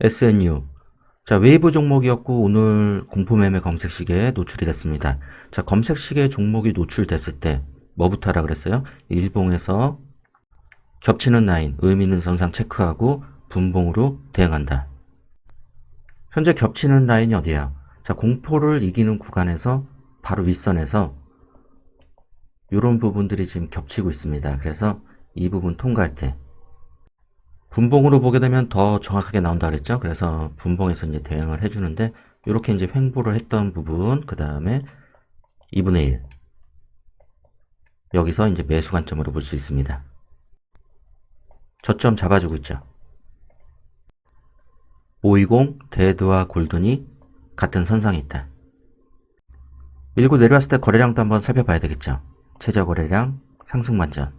SNU. 자, 웨이브 종목이었고 오늘 공포매매 검색시계에 노출이 됐습니다. 자, 검색시계 종목이 노출됐을 때 뭐부터 하라 그랬어요? 일봉에서 겹치는 라인, 의미 있는 선상 체크하고 분봉으로 대응한다. 현재 겹치는 라인이 어디야? 자, 공포를 이기는 구간에서 바로 윗선에서 이런 부분들이 지금 겹치고 있습니다. 그래서 이 부분 통과할 때 분봉으로 보게 되면 더 정확하게 나온다 그랬죠? 그래서 분봉에서 이제 대응을 해주는데 이렇게 이제 횡보를 했던 부분 그 다음에 2분의 1 여기서 이제 매수 관점으로 볼 수 있습니다. 저점 잡아주고 있죠. 520 데드와 골든이 같은 선상에 있다. 밀고 내려왔을 때 거래량도 한번 살펴봐야 되겠죠. 최저 거래량 상승 반전.